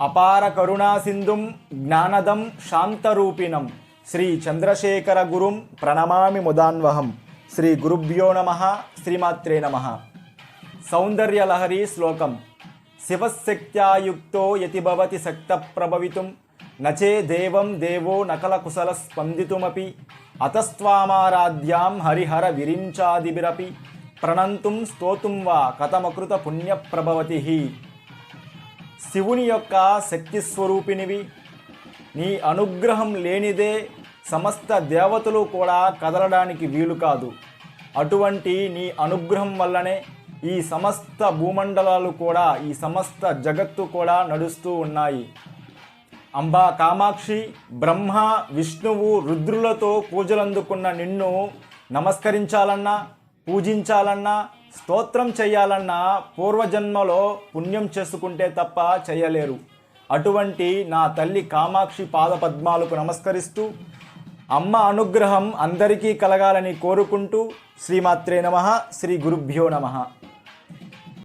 అపార కరుణా సింధుం జ్ఞానదం శాంతరూపిణం. శ్రీ చంద్రశేఖర గురుం ప్రణమామి ముదాన్వహం. శ్రీ గురుభ్యో నమ శ్రీమాత్రే నమ. సౌందర్యలహరి శ్లోకం. శివశక్త్యాయుక్తో యతిభవతి శక్త ప్రభవితుం నచే దేవం దేవో నకలకుశల స్పందితుమపి. అతస్త్వామారాధ్యాం హరిహర విరించాదిభిరపి. ప్రణంతుం స్తోతుం వా కథమకృత పుణ్యప్రభవతి. శివుని యొక్క శక్తి స్వరూపినివి. నీ అనుగ్రహం లేనిదే సమస్త దేవతలు కూడా కదలడానికి వీలు కాదు. అటువంటి నీ అనుగ్రహం వల్లనే ఈ సమస్త భూమండలాలు కూడా ఈ సమస్త జగత్తు కూడా నడుస్తూ ఉన్నాయి. అంబా కామాక్షి బ్రహ్మ విష్ణువు రుద్రులతో పూజలందుకున్న నిన్ను నమస్కరించాలన్నా పూజించాలన్నా స్తోత్రం చేయాలన్నా పూర్వజన్మలో పుణ్యం చేసుకుంటే తప్ప చేయలేరు అటువంటి నా తల్లి కామాక్షి పాదపద్మాలకు నమస్కరిస్తూ అమ్మ అనుగ్రహం అందరికీ కలగాలని కోరుకుంటూ శ్రీమాత్రే నమ శ్రీ గురుభ్యో నమ.